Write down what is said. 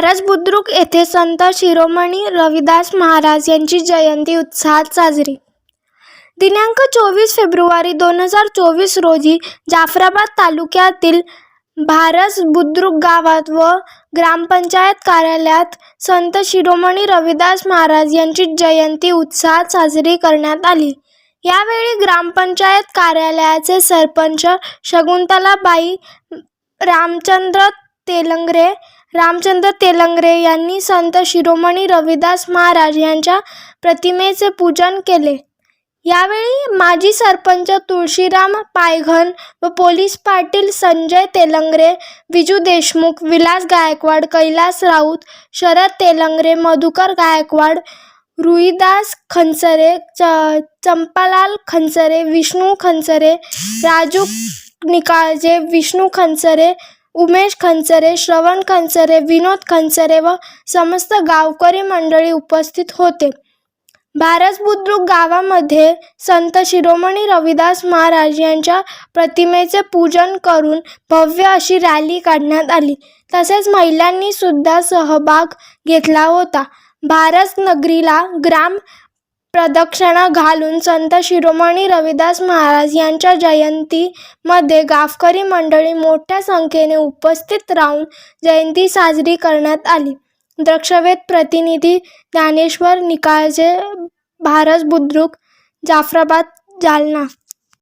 भारस बुद्रुक येथे संत शिरोमणी रविदास महाराज यांची जयंती उत्साहात साजरी. दिनांक चोवीस फेब्रुवारी दोन हजार चोवीस रोजी जाफराबाद तालुक्यातील भारस बुद्रुक गावात व ग्रामपंचायत कार्यालयात संत शिरोमणी रविदास महाराज यांची जयंती उत्साहात साजरी करण्यात आली. यावेळी ग्रामपंचायत कार्यालयाचे सरपंच शकुंतलाबाई रामचंद्र तेलंगरे रामचंद्र तेलंगरे यांनी संत शिरोमणी रविदास महाराज यांच्या प्रतिमेचे पूजन केले. यावेळी माजी सरपंच तुळशीराम पायघन व पोलीस पाटील संजय तेलंगरे विजू देशमुख विलास गायकवाड कैलास राऊत शरद तेलंगरे मधुकर गायकवाड रुईदास खनसरे च चंपालाल खनसरे विष्णू खनसरे राजू निकाळजे विष्णू खनसरे उमेश खंचरे श्रवण खंचरे विनोद खंचरे व समस्त गावकरी मंडळी उपस्थित होते. भारस बुद्रुक गावामध्ये संत शिरोमणी रविदास महाराज यांच्या प्रतिमेचे पूजन करून भव्य अशी रॅली काढण्यात आली. तसेच महिलांनी सुद्धा सहभाग घेतला होता. भारस नगरीला ग्राम प्रदक्षिणा घालून संत शिरोमणी रविदास महाराज यांच्या जयंतीमध्ये गावकरी मंडळी मोठ्या संख्येने उपस्थित राहून जयंती साजरी करण्यात आली. द्रक्षवेद प्रतिनिधी ज्ञानेश्वर निकाळजे भारस बुद्रुक जाफराबाद जालना